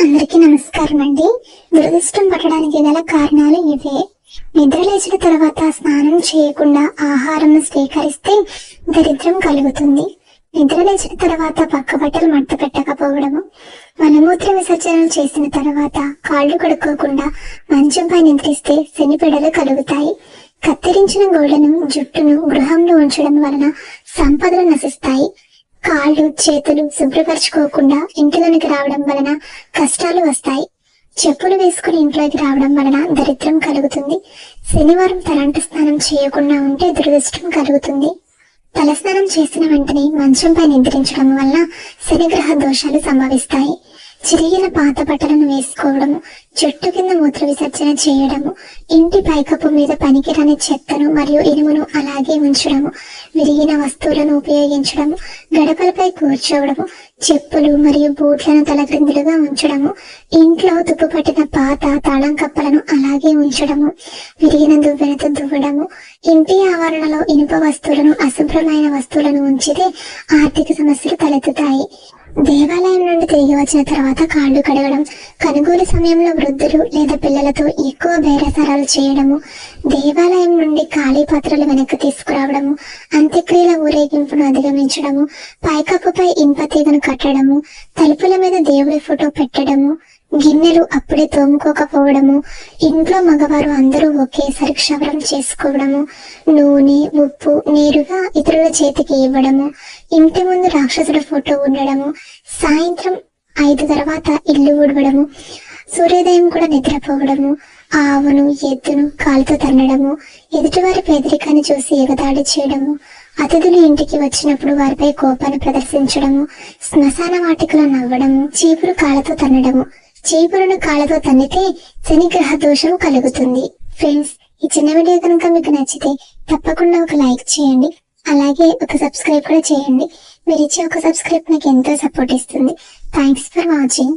అందరికీ నమస్కారం అండి. దురదృష్టం పట్టడానికి గల కారణాలు ఇవే. నిద్రలేచిన తర్వాత స్నానం చేయకుండా ఆహారం స్వీకరిస్తే దరిద్రం కలుగుతుంది. నిద్రలేచిన తర్వాత పక్క బట్టలు మడత పెట్టకపోవడము మలమూత్ర విసర్జన చేసిన తర్వాత కాళ్ళు కడుక్కోకుండా మంచంపై నిద్రిస్తే శనిపెడలు కలుగుతాయి. కత్తిరించిన గోళ్ళను జుట్టును గృహంలో ఉంచడం వలన సంపదలు నశిస్తాయి. కాళ్ళు చేతులు శుభ్రపరచుకోకుండా ఇంటిలోనికి రావడం వలన కష్టాలు వస్తాయి. చెప్పులు వేసుకుని ఇంట్లోకి రావడం వలన దరిద్రం కలుగుతుంది. శనివారం తలంట స్నానం చేయకుండా ఉంటే దురదృష్టం కలుగుతుంది. తలస్నానం చేసిన వెంటనే మంచంపై నిద్రించడం వల్ల శనిగ్రహ దోషాలు సంభవిస్తాయి. చిరిగిన పాత బట్టలను వేసుకోవడము చెట్టు కింద మూత్ర విసర్జన చేయడము ఇంటి పైకప్పు మీద పనికిరాని చెత్తను మరియు ఇనుమును అలాగే ఉంచడము విరిగిన వస్తువులను ఉపయోగించడము గడపలపై కూర్చోవడము చెప్పులు మరియు బూట్లను తలగ్రిందులుగా ఉంచడము ఇంట్లో తుప్పు పట్టిన పాత తాళం కప్పలను అలాగే ఉంచడము విరిగిన దువ్వెనతో దువ్వడము ఇంటి ఆవరణలో ఇనుప వస్తువులను అశుభ్రమైన వస్తువులను ఉంచితే ఆర్థిక సమస్యలు తలెత్తుతాయి. దేవాలయం నుండి తిరిగి వచ్చిన తర్వాత కాళ్ళు కడగడం కనుగోలు సమయంలో వృద్ధులు లేదా పిల్లలతో ఎక్కువ బేరసారాలు చేయడము దేవాలయం నుండి ఖాళీ పాత్రలు వెనక్కి తీసుకురావడము అంత్యక్రియల ఊరేగింపును అధిగమించడము పైకప్పుపై ఇనుప తీగను కట్టడము తలుపుల మీద దేవుడి ఫోటో పెట్టడము గిన్నెలు అప్పుడే తోముకోకపోవడము ఇంట్లో మగవారు అందరూ ఒకేసారి క్షవరం చేసుకోవడము నూనె ఉప్పు నేరుగా ఇతరుల చేతికి ఇవ్వడము ఇంటి ముందు రాక్షసుల ఫోటో ఉండడము సాయంత్రం ఐదు తర్వాత ఇల్లు ఊడవడము సూర్యోదయం కూడా నిద్రపోవడము ఆవును ఎద్దును కాలుతో తన్నడము ఎదుటివారి పేదరికాన్ని చూసి ఎగదాడి చేయడము అతిథులు ఇంటికి వచ్చినప్పుడు వారిపై కోపాన్ని ప్రదర్శించడము శ్మశాన వాటికలో నవ్వడము చీపురు కాళ్ళతో తన్నడము. చీపురును కాళ్ళతో తన్నితే శనిగ్రహ దోషము కలుగుతుంది. ఫ్రెండ్స్ ఈ చిన్న వీడియో కనుక మీకు నచ్చితే తప్పకుండా ఒక లైక్ చేయండి. అలాగే ఒక సబ్స్క్రైబ్ కూడా చేయండి. మీరు ఇచ్చే ఒక సబ్స్క్రైబ్ నాకు ఎంతో సపోర్ట్ ఇస్తుంది. Thanks for watching